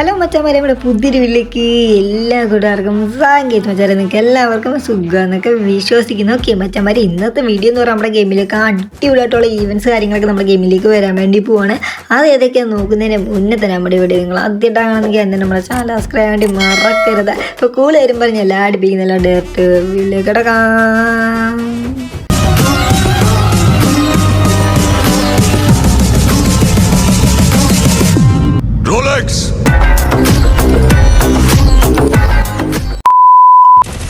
Hello മച്ചാമാരെ നമ്മുടെ പുതിയൊരു വീട്ടിലേക്ക് എല്ലാ കൂട്ടുകാർക്കും സാങ്കേതിക മച്ചാരെ നിങ്ങൾക്ക് എല്ലാവർക്കും സുഖമെന്നൊക്കെ വിശ്വസിക്കുന്നു. ഓക്കെ മച്ചാമാരെ ഇന്നത്തെ വീഡിയോ എന്ന് പറഞ്ഞാൽ നമ്മുടെ ഗെയിമിലേക്ക് അടിപൊളിയായിട്ടുള്ള ഈവൻസ് കാര്യങ്ങളൊക്കെ നമ്മുടെ ഗെയിമിലേക്ക് വരാൻ വേണ്ടി പോവാണ്. അത് ഏതൊക്കെയാണ് നോക്കുന്നതിന് മുന്നേ തന്നെ നമ്മുടെ വീഡിയോ നിങ്ങൾ ആദ്യമായിട്ടാണെങ്കിൽ എന്നെ നമ്മുടെ ചാനൽ സബ്സ്ക്രൈബ് വേണ്ടി മറക്കരുത്. ഇപ്പോൾ കൂൾ വരുമ്പോൾ പറഞ്ഞ എല്ലാ അടിപ്പിക്കുന്നില്ല ഡയറക്റ്റ് വീട്ടിലേക്ക് കിടക്കാം Rolex!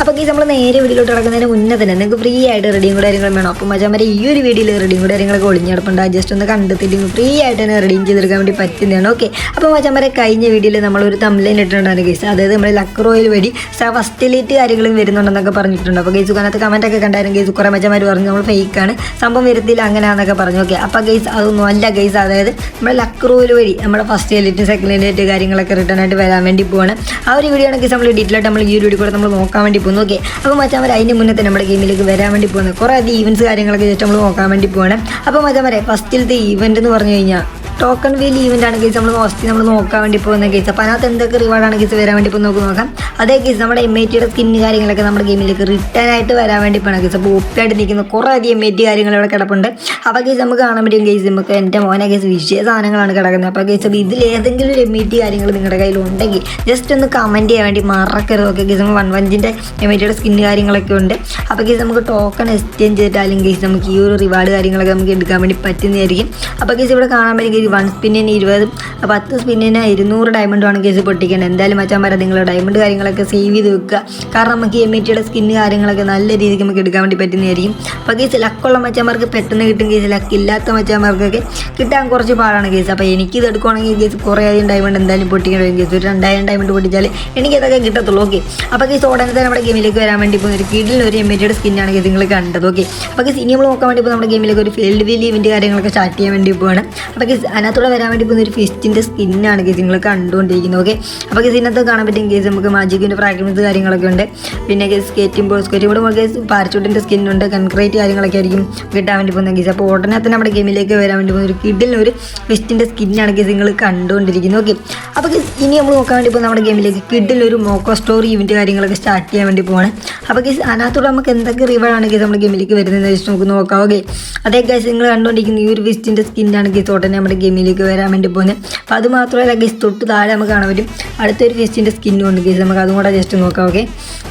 അപ്പോൾ ഈ നമ്മൾ നേരെ വീട്ടിലോട്ട് ഇറങ്ങുന്നതിന് മുന്നേ തന്നെ നിങ്ങൾക്ക് ഫ്രീ ആയിട്ട് റെഡിയും കൂടെ കാര്യങ്ങളും വേണം. അപ്പോൾ മജാ വരെ ഈ ഒരു വീഡിയോയിൽ റെഡിയും കൂടെ കാര്യങ്ങളൊക്കെ ഒളിഞ്ഞെടുപ്പുണ്ട്. ജസ്റ്റ് ഒന്ന് കണ്ടെത്തിയിട്ട് ഫ്രീ ആയിട്ട് തന്നെ റെഡിയും ചെയ്തെടുക്കാൻ വേണ്ടി പറ്റുന്നതാണ്. ഓക്കെ അപ്പോൾ മജാ വരെ കഴിഞ്ഞ വീഡിയോയിൽ നമ്മളൊരു തമ്മിലൈൻ ഇട്ടിട്ടുണ്ടായിരുന്നു കേസ് അതായത് നമ്മൾ ലക്രോയിൽ വഴി ഫസ്റ്റിലേറ്റ് കാര്യങ്ങളും വരുന്നുണ്ടെന്നൊക്കെ പറഞ്ഞിട്ടുണ്ട്. അപ്പോൾ ഗേസ് അതിനകത്ത് കമന്റ് ഒക്കെ കണ്ടായിരുന്നു. ഗേസ് കുറേ മജാമാർ പറഞ്ഞു നമ്മൾ ഫേക്കാണ് സംഭവം വരുത്തില്ല അങ്ങനെയാണെന്നൊക്കെ പറഞ്ഞു. ഓക്കെ അപ്പോൾ ഗേസ് അതൊന്നും അല്ല ഗേസ് അതായത് നമ്മുടെ ലക്രോയിൽ വഴി നമ്മുടെ ഫസ്റ്റ് എലിറ്റ് സെക്കൻഡ് എലിറ്റ് കാര്യങ്ങളൊക്കെ റിട്ടേൺ ആയിട്ട് വരാൻ വേണ്ടി പോവാണ്. ആ ഒരു വീഡിയോ ആണ് ഗേസ് നമ്മൾ ഡീറ്റെയിൽ ആയിട്ട് നമ്മൾ ഈ ഒരു വീഡിയോ കൂടെ നമ്മൾ നോക്കാൻ വേണ്ടി പോകുന്നു ഓക്കെ അപ്പോൾ മച്ചാൻ അതിന്റെ മുന്നേ തന്നെ നമ്മുടെ ഗെയിമിലേക്ക് വരാൻ വേണ്ടി പോകുന്നത് കുറേ അധികം ഈവൻസ് കാര്യങ്ങളൊക്കെ ജസ്റ്റ് നമ്മൾ നോക്കാൻ വേണ്ടി പോകണം അപ്പോൾ മച്ചാൻ വരെ ഫസ്റ്റിലത്തെ ഈവന്റ് എന്ന് പറഞ്ഞു കഴിഞ്ഞാൽ ടോക്കൺ വീൽ ഈവന്റ് ആണ് കേസ് നമ്മൾ മോസ്റ്റ്ലി നമ്മൾ നോക്കാൻ വേണ്ടി പോകുന്ന കേസ് അപ്പോൾ അതിനകത്ത് എന്തൊക്കെ റിവാർഡാണ് കേസ് വരാൻ വേണ്ടി ഇപ്പോൾ നോക്കാം. അതേ കേസ് നമ്മുടെ എം ഐ ടിയുടെ സ്കിന്ന് കാര്യങ്ങളൊക്കെ നമ്മുടെ ഗെയിമിലേക്ക് റിട്ടേൺ ആയിട്ട് വരാൻ വേണ്ടി പോകണം കേസ് അപ്പോൾ ഒപ്പായിട്ട് നിൽക്കുന്ന കുറേ അധികം എം ഐ ടി കാര്യങ്ങൾ ഇവിടെ കിടപ്പുണ്ട്. അപ്പോൾ കേസ് നമുക്ക് കാണാൻ പറ്റും കേസ് നമുക്ക് എന്റെ മോനെ കേസ് വിഷയ സാധനങ്ങളാണ് കിടക്കുന്നത്. അപ്പോൾ കേസ് അപ്പോൾ ഇതിൽ ഏതെങ്കിലും ഒരു എം ഐ ടി കാര്യങ്ങൾ നിങ്ങളുടെ കയ്യിൽ ഉണ്ടെങ്കിൽ ജസ്റ്റ് ഒന്ന് കമന്റ് ചെയ്യാൻ വേണ്ടി മറക്കരുത്. ഓക്കെ കേസ് നമ്മൾ വൺ വഞ്ചിന്റെ എം ഐ ടിയുടെ സ്കിന്ന് കാര്യങ്ങളൊക്കെ ഉണ്ട്. അപ്പോൾ കേസ് നമുക്ക് ടോക്കൺ എക്സ്ചേഞ്ച് ചെയ്തിട്ടാലും കേസ് നമുക്ക് ഈ ഒരു റിവാർഡ് കാര്യങ്ങളൊക്കെ നമുക്ക് എടുക്കാൻ വേണ്ടി പറ്റുന്നതായിരിക്കും. അപ്പോൾ കേസ് ഇവിടെ കാണാൻ പറ്റും വൺ സ്പിന്നിന് ഇരുപതും പത്ത് സ്പിന്നിന് ഇരുന്നൂറ് ഡയമണ്ടുമാണ് കേസ് പൊട്ടിക്കേണ്ടത് എന്തായാലും മച്ചാൻ പറയാം നിങ്ങൾ ഡയമണ്ട് കാര്യങ്ങളൊക്കെ സേവ് ചെയ്ത് വെക്കുക. കാരണം നമുക്ക് എം ഇറ്റിയുടെ സ്കിന്ന് കാര്യങ്ങളൊക്കെ നല്ല രീതിക്ക് നമുക്ക് എടുക്കാൻ വേണ്ടി പറ്റുന്നതായിരിക്കും. അപ്പോൾ കേസ് ലക്കുള്ള മച്ചന്മാർക്ക് പെട്ടെന്ന് കിട്ടും കേസ് ലക്ക് ഇല്ലാത്ത മച്ചന്മാർക്കൊക്കെ കിട്ടാൻ കുറച്ച് പാടാണ് കേസ്. അപ്പോൾ എനിക്കിത് എടുക്കുവാണെങ്കിൽ കേസ് കുറേ അധികം ഡയമണ്ട് എന്തായാലും പൊട്ടിക്കേണ്ടി വരും കേസ്. ഒരു രണ്ടായിരം ഡയമണ്ട് പൊട്ടിച്ചാൽ എനിക്കതൊക്കെ കിട്ടത്തുള്ളൂ. ഓക്കെ. അപ്പോൾ കേസ് ഉടനെ തന്നെ നമ്മുടെ ഗെയിമിലേക്ക് വരാൻ വേണ്ടി പോകുന്ന ഒരു കീഴിൽ ഒരു എം ഇറ്റിയുടെ സ്കിന്നാണ് കേസ് നിങ്ങൾ കണ്ടത്. ഓക്കെ. അപ്പോൾ കേസ് ഇനി നമ്മൾ നോക്കാൻ വേണ്ടി ഇപ്പോൾ നമ്മുടെ ഗെയിമിലേക്ക് ഒരു ഫീൽഡ് വീൽ ഇവന്റ് കാര്യങ്ങളൊക്കെ സ്റ്റാർട്ട് ചെയ്യാൻ വേണ്ടി പോവാണ്. അപ്പോൾ കേസ് അതിനകത്തൂടെ വരാൻ വേണ്ടി പോകുന്ന ഒരു ഫിസ്റ്റിന്റെ സ്കിന്നാണ് ഗേസ് നിങ്ങൾ കണ്ടുകൊണ്ടിരിക്കുന്നത് ഓക്കെ അപ്പോൾ ഗേസ് ഇതിനകത്ത് കാണാൻ പറ്റും ഗേസ് നമുക്ക് മാജിക്കിന്റെ ഫ്രാഗ്രൻസ് കാര്യങ്ങളൊക്കെ ഉണ്ട്. പിന്നെ guys skating ball skating board guys പാരച്ചൂട്ടിന്റെ സ്കിന്നുണ്ട് കൺക്രീറ്റ് കാര്യങ്ങളൊക്കെ ആയിരിക്കും കിട്ടാൻ വേണ്ടി പോകുന്ന ഗീസ്. അപ്പോൾ ഉടനെ തന്നെ നമ്മുടെ ഗെയിമിലേക്ക് വരാൻ വേണ്ടി പോകുന്ന ഒരു കിഡിൽ ഒരു ഫിസ്റ്റിന്റെ സ്കിന്നാണ് ഗേസ് നിങ്ങൾ കണ്ടുകൊണ്ടിരിക്കുന്നത് ഓക്കെ അപ്പോൾ ഗേസ് ഇനി നമ്മൾ നോക്കാൻ വേണ്ടി പോകുന്ന നമ്മുടെ ഗെയിമിലേക്ക് കിഡിൽ ഒരു മോക്കോ സ്റ്റോറി ഇവന്റ് കാര്യങ്ങളൊക്കെ സ്റ്റാർട്ട് ചെയ്യാൻ വേണ്ടി പോവാണ്. അപ്പോൾ ഗേസ് അതിനകത്തൂടെ നമുക്ക് എന്തൊക്കെ റിവാർഡാണ് ഗേസ് നമ്മുടെ ഗെയിമിലേക്ക് വരുന്നത് നമുക്ക് നോക്കാം ഓക്കെ അതേ ഗേസ് നിങ്ങൾ കണ്ടുകൊണ്ടിരിക്കുന്ന ഈ ഒരു ഫിസ്റ്റിന്റെ സ്കിന്നാണ് ഗേസ് ഉടനെ നമ്മുടെ ഗെയിമിലേക്ക് വരാൻ വേണ്ടി പോകുന്നത്. അപ്പോൾ അത് മാത്രമല്ല കേസ് തൊട്ട് താഴെ നമുക്ക് കാണാൻ പറ്റും. അടുത്തൊരു ഫിസ്റ്റിന്റെ സ്കിന്നും ഉണ്ട് കേസ് നമുക്ക് അതും കൂടെ ജസ്റ്റ് നോക്കാം ഓക്കെ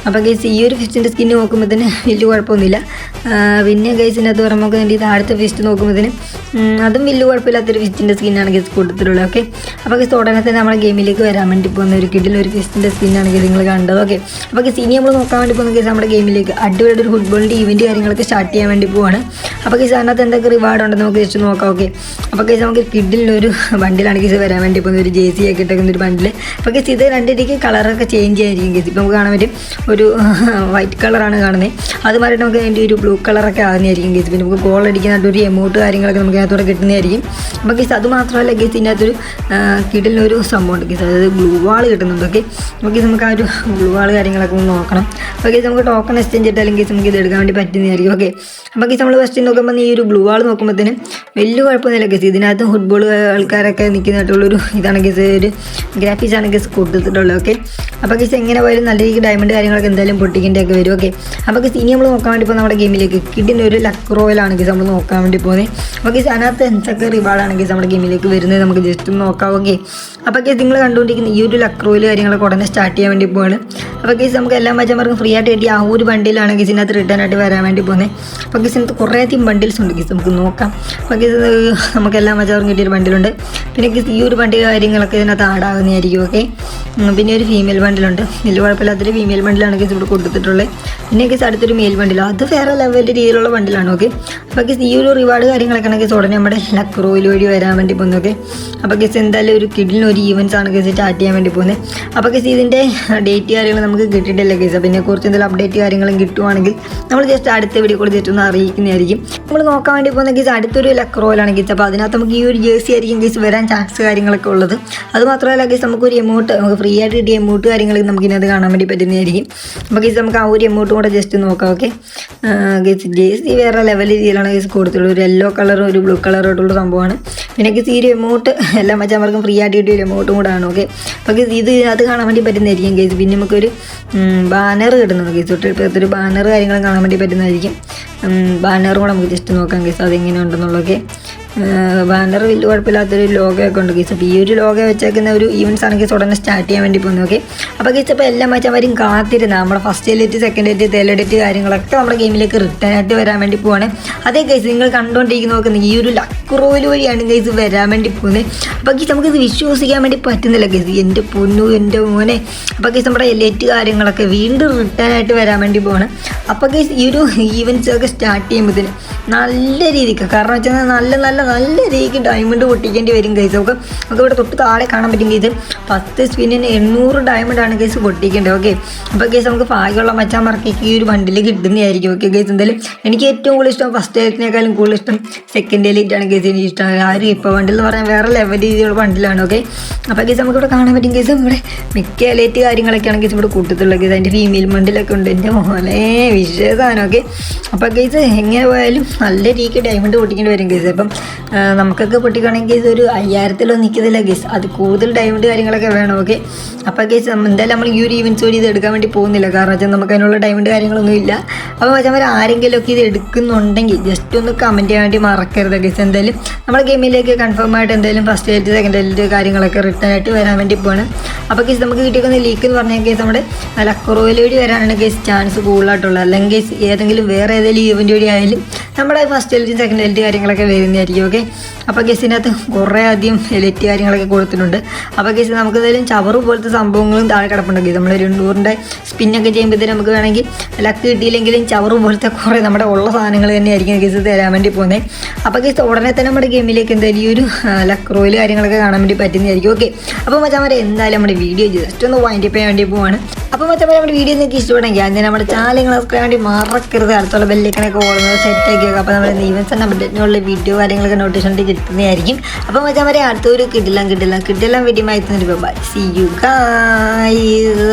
അപ്പോൾ ഗെയ്സ് ഈ ഒരു ഫിസ്റ്റിന്റെ സ്കിന്ന് നോക്കുമ്പോൾ തന്നെ വലിയ കുഴപ്പമൊന്നുമില്ല. പിന്നെ കേസിനകത്ത് പറയുമ്പോൾ നമുക്ക് വേണ്ടി അടുത്ത ഫിസ്റ്റ് നോക്കുമ്പോഴത്തേന് അതും വലിയ കുഴപ്പമില്ലാത്തൊരു ഫിസ്റ്റിന്റെ സ്കിന്നാണ് കേസ് കൂടുതലുള്ളത് ഓക്കെ അപ്പോൾ കേസ് ഉടനെ തന്നെ നമ്മുടെ ഗെയിമിലേക്ക് വരാൻ വേണ്ടി പോകുന്ന ഒരു കിഡിൽ ഒരു ഫിസ്റ്റിന്റെ സ്കിന്നാണ് കേസ് നിങ്ങൾ കണ്ടത് ഓക്കെ അപ്പോൾ കേസ് ഇനി നമ്മൾ നോക്കാൻ വേണ്ടി പോകുന്ന കേസ് നമ്മുടെ ഗെയിമിലേക്ക് അടിപൊളി ഒരു ഫുട്ബോളിന്റെ ഇവന്റ് കാര്യങ്ങളൊക്കെ സ്റ്റാർട്ട് ചെയ്യാൻ വേണ്ടി പോവാണ്. അപ്പോൾ കേസ് അതിനകത്ത് എന്തൊക്കെ റിവാർഡ് ഉണ്ടെന്ന് നമുക്ക് ജസ്റ്റ് നോക്കാം ഓക്കെ അപ്പോൾ കേസ് നമുക്ക് കിഡിലൊരു ബണ്ടിലാണ് കേസ് വരാൻ വേണ്ടി പോകുന്ന ഒരു ജെ സി ഒക്കെ ഇട്ടേക്കുന്ന ഒരു ബണ്ടിൽ അപ്പോൾ കേസ് ഇത് രണ്ട് രണ്ടിലേക്ക് കളറൊക്കെ ചേഞ്ച് ആയിരിക്കും കേസ് ഇപ്പോൾ നമുക്ക് കാണാൻ പറ്റും ഒരു വൈറ്റ് കളറാണ് കാണുന്നത് അത് മാറിയിട്ട് നമുക്ക് അതിന്റെ ഒരു ബ്ലൂ കളറൊക്കെ ആകുന്നതായിരിക്കും കേസ് പിന്നെ നമുക്ക് ഗോൾ അടിക്കുന്നതായിട്ട് ഒരു എമൗണ്ട് കാര്യങ്ങളൊക്കെ നമുക്ക് അതിനകത്തോടെ കിട്ടുന്നതായിരിക്കും. അപ്പോൾ കേസ് അത് മാത്രമല്ല കേസ് ഇതിനകത്തൊരു കിഡിലൊരു സംഭവമുണ്ട് കേസ് അതായത് ബ്ലൂ വാൾ കിട്ടുന്നുണ്ട് ഓക്കെ നമുക്ക് നമുക്ക് ആ ഒരു ബ്ലൂ വാൾ കാര്യങ്ങളൊക്കെ ഒന്ന് നോക്കണം. അപ്പോൾ കേസ് നമുക്ക് ടോക്കൺ എക്സ്ചേഞ്ച് ചെയ്തിട്ടാലും കേസ് നമുക്ക് ഇത് എടുക്കാൻ വേണ്ടി പറ്റുന്നതായിരിക്കും ഓക്കെ അപ്പോൾ കേസ് നമ്മൾ ഫസ്റ്റ് നോക്കുമ്പോൾ ഈ ഒരു ബ്ലൂ വാൾ നോക്കുമ്പോഴത്തേനും വലിയ കുഴപ്പമൊന്നുമില്ല കേസ് ഇതിനകത്ത് ഫുട്ബോൾ ആൾക്കാരൊക്കെ നിൽക്കുന്നതായിട്ടുള്ളൊരു ഇതാണ് ഗസ് ഒരു ഗ്രാഫിക്സ് ആണ് ഗസ് കൊടുത്തിട്ടുള്ളത് ഓക്കെ അപ്പോൾ ഗസ് എങ്ങനെ പോയാലും നല്ല രീതിക്ക് ഡയമണ്ട് കാര്യങ്ങളൊക്കെ എന്തായാലും പൊട്ടിക്കേണ്ടതൊക്കെ വരും ഓക്കെ അപ്പോൾ ഗസ് ഇനി നമ്മൾ നോക്കാൻ വേണ്ടി ഇപ്പോൾ നമ്മുടെ ഗെയിമിലേക്ക് കിഡിന്റെ ഒരു ലക്ക് റോയിലാണ് ഗസ് നമ്മൾ നോക്കാൻ വേണ്ടി പോകുന്നത്. അപ്പോൾ ഗസ് അതിനകത്ത് എന്തൊക്കെ റിവാർഡാണ് ഗസ് നമ്മുടെ ഗെയിമിലേക്ക് വരുന്നത് നമുക്ക് ജസ്റ്റ് ഒന്ന് നോക്കാം ഓക്കെ അപ്പോൾ ഗസ് നിങ്ങൾ കണ്ടുകൊണ്ടിരിക്കുന്ന ഈ ഒരു ലക്ക് റോയിൽ കാര്യങ്ങളൊക്കെ ഉടനെ സ്റ്റാർട്ട് ചെയ്യാൻ വേണ്ടി പോവാണ്. അപ്പോൾ ഗസ് നമുക്ക് എല്ലാ മച്ചന്മാർക്കും ഫ്രീ ആയിട്ട് കിട്ടിയ ആ ഒരു ബണ്ടിലാണ് ഇതിനകത്ത് റിട്ടേൺ ആയിട്ട് വരാൻ വേണ്ടി പോകുന്നത്. അപ്പോൾ ഗസ് ഇതിനകത്ത് കുറേ അധികം ബണ്ടിൽസ് ഉണ്ട് ഗസ് നമുക്ക് നോക്കാം. അപ്പോൾ ഗസ് നമുക്ക് എല്ലാ മച്ചന്മാർക്കും കിട്ടിയൊരു ബണ്ടിലുണ്ട് പിന്നെ ഈ ഒരു ബണ്ടി കാര്യങ്ങളൊക്കെ ഇതിനകത്ത് ആഡാകുന്നതായിരിക്കും ഓക്കെ പിന്നെ ഒരു ഫീമെയിൽ ബണ്ടിലുണ്ട് വലിയ കുഴപ്പമില്ലാത്തൊരു ഫീമെയിൽ ബണ്ടിലാണ് കേസ് ഇവിടെ കൊടുത്തിട്ടുള്ളത്. പിന്നെ കേസ് അടുത്തൊരു മെയിൽ ബണ്ടിൽ അത് വേറെ ലെവലിന്റെ രീതിയിലുള്ള ബണ്ടിലാണ് ഓക്കെ അപ്പോൾ കേസ് ഈ ഒരു റിവാർഡ് കാര്യങ്ങളൊക്കെ കേസ് ഉടനെ നമ്മുടെ ലക്ക് റോയിൽ വഴി വരാൻ വേണ്ടി പോകുന്നൊക്കെ അപ്പോൾ കേസ് എന്തായാലും ഒരു കിഡിലിന് ഒരു ഈവൻസ് ആണ് കേസ് സ്റ്റാർട്ട് ചെയ്യാൻ വേണ്ടി പോകുന്നത്. അപ്പോൾ കേസ് ഇതിന്റെ ഡേറ്റ് കാര്യങ്ങൾ നമുക്ക് കിട്ടിയിട്ടില്ല കേസ് പിന്നെ കുറച്ച് എന്തെങ്കിലും അപ്ഡേറ്റ് കാര്യങ്ങളും കിട്ടുവാണെങ്കിൽ നമ്മൾ ജസ്റ്റ് അടുത്ത വീഡിയോ കൂടി ജസ്റ്റ് ഒന്ന് അറിയിക്കുന്നതായിരിക്കും. നമ്മൾ നോക്കാൻ വേണ്ടി പോകുന്ന കേസ് അടുത്തൊരു ലക്ക് റോയിലാണ് അപ്പോൾ അതിനകത്ത് നമുക്ക് ഈ ഒരു ജേഴ്സി ആയിരിക്കും ഗൈസ് വരാൻ ചാൻസ് കാര്യങ്ങളൊക്കെ ഉള്ളത്. അത് മാത്രമല്ല കേസ് നമുക്കൊരു എമൗണ്ട് നമുക്ക് ഫ്രീ ആയിട്ട് കിട്ടിയ എമൗണ്ട് കാര്യങ്ങൾ നമുക്ക് ഇതിനകത്ത് കാണാൻ വേണ്ടി പറ്റുന്നതായിരിക്കും. അപ്പോൾ ഗൈസ് നമുക്ക് ആ ഒരു എമൗണ്ടും കൂടെ ജസ്റ്റ് നോക്കാം ഓക്കെ ഗൈസ് ജേഴ്സി വേറെ ലെവൽ രീതിയിലാണ് ഗൈസ് കൊടുത്തുള്ളത് ഒരു യെല്ലോ കളറും ഒരു ബ്ലൂ കളറോട്ടുള്ള സംഭവമാണ്. പിന്നെ ഗൈസ് ഈ ഒരു എമൗണ്ട് എല്ലാ മച്ചാമാർക്കും ഫ്രീ ആയിട്ട് കിട്ടിയ ഒരു എമൗണ്ടും കൂടെ ആണ് ഓക്കെ അപ്പോൾ ഗൈസ് ഇത് അത് കാണാൻ വേണ്ടി പറ്റുന്നതായിരിക്കും ഗൈസ് പിന്നെ നമുക്കൊരു ബാനർ കിട്ടുന്നുണ്ട് ഗൈസ് തൊട്ട് ഒരു ബാനർ കാര്യങ്ങളും കാണാൻ വേണ്ടി പറ്റുന്നതായിരിക്കും. ബാനറും കൂടെ നമുക്ക് ജസ്റ്റ് നോക്കാം കേസ് അതെങ്ങനെയുണ്ടെന്നുള്ളതൊക്കെ ബാനർ വലിയ കുഴപ്പമില്ലാത്തൊരു ലോഗോ ഒക്കെ ഉണ്ട് ഗീസ്. അപ്പോൾ ഈ ഒരു ലോഗോ വെച്ചേക്കുന്ന ഒരു ഈവൻസ് ആണ് കേസ് ഉടനെ സ്റ്റാർട്ട് ചെയ്യാൻ വേണ്ടി പോകുന്നത് ഓക്കെ അപ്പോൾ ഗീസ് അപ്പോൾ എല്ലാം എല്ലാ മച്ചന്മാരും കാത്തിരുന്ന നമ്മുടെ first elite second elite third elite കാര്യങ്ങളൊക്കെ നമ്മുടെ ഗെയിമിലേക്ക് റിട്ടേൺ ആയിട്ട് വരാൻ വേണ്ടി പോവാണ്. അതേ കേസ് നിങ്ങൾ കണ്ടുകൊണ്ടിരിക്കുന്ന നോക്കുന്നത് ഈ ഒരു ലക്കുറോയിൽ വഴിയാണ് ഗൈസ് വരാൻ വേണ്ടി പോകുന്നത്. അപ്പോൾ ഗീസ് ഇത് വിശ്വസിക്കാൻ വേണ്ടി പറ്റുന്നില്ല ഗൈസ്. എന്റെ പൊന്നു എന്റെ മോനെ. അപ്പോൾ ഗീസ് നമ്മുടെ എലിറ്റ് കാര്യങ്ങളൊക്കെ വീണ്ടും റിട്ടേൺ ആയിട്ട് വരാൻ വേണ്ടി പോവാണ്. അപ്പോൾ ഗൈസ് ഈ ഒരു ഈവൻസ് ഒക്കെ സ്റ്റാർട്ട് ചെയ്യുമ്പോഴത്തേന് നല്ല രീതിക്ക് കാരണം വെച്ചാൽ നല്ല നല്ല നല്ല രീതിക്ക് ഡയമണ്ട് പൊട്ടിക്കേണ്ടി വരും കേസ് നമുക്ക് നമുക്ക് ഇവിടെ തൊട്ട് താഴെ കാണാൻ പറ്റും കേസ് പത്ത് സ്പിന്നിന് എണ്ണൂറ് ഡയമണ്ടാണ് കേസ് പൊട്ടിക്കേണ്ടത് ഓക്കെ അപ്പോൾ കേസ് നമുക്ക് ഭാഗ്യമുള്ള മച്ചാന്മാർക്ക് ഈ ഒരു വണ്ടിയിൽ കിട്ടുന്നതായിരിക്കും ഓക്കെ കേസ് എന്തായാലും എനിക്ക് ഏറ്റവും കൂടുതൽ ഇഷ്ടം ഫസ്റ്റ് ഡേറ്റിനേക്കാളും കൂടുതൽ ഇഷ്ടം സെക്കൻഡ് എലിറ്റാണ് കേസ് എനിക്ക് ഇഷ്ടം. ആരും ഇപ്പോൾ വണ്ടിൽ എന്ന് പറഞ്ഞാൽ വേറെ ലെവൽ രീതിയിലുള്ള വണ്ടിലാണ് ഓക്കെ അപ്പോൾ കേസ് നമുക്ക് ഇവിടെ കാണാൻ പറ്റും കേസ് ഇവിടെ മിക്ക എലൈറ്റ് കാര്യങ്ങളൊക്കെയാണ് കേസ് ഇവിടെ കൂട്ടത്തുള്ള കേസ് അതിന്റെ ഫീമെയിൽ മണ്ടിലൊക്കെ ഉണ്ട് എന്റെ മോനെ വിശേഷമാണ് ഓക്കെ അപ്പോൾ കേസ് എങ്ങനെ പോയാലും നല്ല രീതിക്ക് ഡയമണ്ട് പൊട്ടിക്കേണ്ടി വരും കേസ് അപ്പം നമുക്കൊക്കെ പൊട്ടിക്കണമെങ്കിൽ ഇതൊരു ഒരു അയ്യായിരത്തിലോ നിൽക്കുന്നില്ല ഗേസ് അത് കൂടുതൽ ഡയമണ്ട് കാര്യങ്ങളൊക്കെ വേണം ഓക്കെ അപ്പോൾ ഗേസ് എന്തായാലും നമ്മൾ ഈ ഒരു ഇവൻസ് വഴി ഇത് എടുക്കാൻ വേണ്ടി പോകുന്നില്ല. കാരണം വെച്ചാൽ നമുക്ക് അതിനുള്ള ഡയമണ്ട് കാര്യങ്ങളൊന്നും ഇല്ല. അപ്പോൾ വെച്ചാൽ ആരെങ്കിലും ഒക്കെ ഇത് എടുക്കുന്നുണ്ടെങ്കിൽ ജസ്റ്റ് ഒന്ന് കമന്റ് ചെയ്യാൻ വേണ്ടി മറക്കരുത് ഗേസ് എന്തായാലും നമ്മുടെ ഗെയിമിലേക്ക് കൺഫേം ആയിട്ട് എന്തായാലും ഫസ്റ്റ് ആയിട്ട് സെക്കൻഡ് ആയിട്ട് കാര്യങ്ങളൊക്കെ റിട്ടേൺ ആയിട്ട് വരാൻ വേണ്ടി പോകണം അപ്പോൾ ഗേസ് നമുക്ക് കിട്ടിയിരിക്കുന്ന ലീക്ക് എന്ന് പറഞ്ഞാൽ ഗേസ് നമ്മുടെ ലക്കുറോയിൽ വഴി വരാനാണ് ഗേസ് ചാൻസ് കൂടുതലായിട്ടുള്ളത്. അല്ലെങ്കിൽ ഏതെങ്കിലും വേറെ ഏതെങ്കിലും ഈവന്റ് വഴി ആയാലും നമ്മുടെ ഫസ്റ്റ് എലിറ്റ് സെക്കൻഡ് എലിറ്റ് കാര്യങ്ങളൊക്കെ വരുന്നതായിരിക്കും. ഓക്കെ അപ്പോൾ കേസിനകത്ത് കുറേ അധികം എലിറ്റ് കാര്യങ്ങളൊക്കെ കൊടുത്തിട്ടുണ്ട്. അപ്പോൾ കേസ് നമുക്ക് എന്തായാലും ചവറ് പോലത്തെ സംഭവങ്ങളും താഴെ കിടപ്പുണ്ടെങ്കിൽ നമ്മൾ രണ്ടൂറിന്റെ സ്പിന്നൊക്കെ ചെയ്യുമ്പോഴത്തേനും നമുക്ക് വേണമെങ്കിൽ ലക്ക് കിട്ടിയില്ലെങ്കിലും ചവറ് പോലത്തെ കുറേ നമ്മുടെ ഉള്ള സാധനങ്ങൾ തന്നെയായിരിക്കും കേസ് തരാൻ വേണ്ടി പോകുന്നത് അപ്പോൾ കേസ് ഉടനെ തന്നെ നമ്മുടെ ഗെയിമിലേക്ക് എന്തായാലും ഈ ഒരു ലക്ക് റോയിൽ കാര്യങ്ങളൊക്കെ കാണാൻ വേണ്ടി പറ്റുന്നതായിരിക്കും. ഓക്കെ അപ്പോൾ മച്ചാമാരെ എന്തായാലും നമ്മുടെ വീഡിയോ ജസ്റ്റ് ഒന്ന് വൈൻഡ് ചെയ്യാൻ വേണ്ടി പോവാണ്. അപ്പോൾ മറ്റേ നമ്മുടെ വീഡിയോ നിങ്ങൾക്ക് ഇഷ്ടപ്പെടുമെങ്കിൽ അതിന് നമ്മുടെ ചാനൽ സബ്സ്ക്രൈബ് വേണ്ടി മറക്കരുത്. അടുത്തുള്ള ബെല്ലിക്കണൊക്കെ ഓടുന്നത് സെറ്റ് ആക്കി വെക്കുക. അപ്പോൾ നമ്മുടെ ഈവൻസ് അപ്ഡേറ്റിനുള്ള വീഡിയോ കാര്യങ്ങളൊക്കെ നോട്ടിഫിക്കേഷൻ കിട്ടുന്നതായിരിക്കും. അപ്പോൾ വരെ അടുത്തൊരു കിട്ടില്ല കിട്ടില്ല വീഡിയോ ആയി ബൈ സി യു ഗൈസ്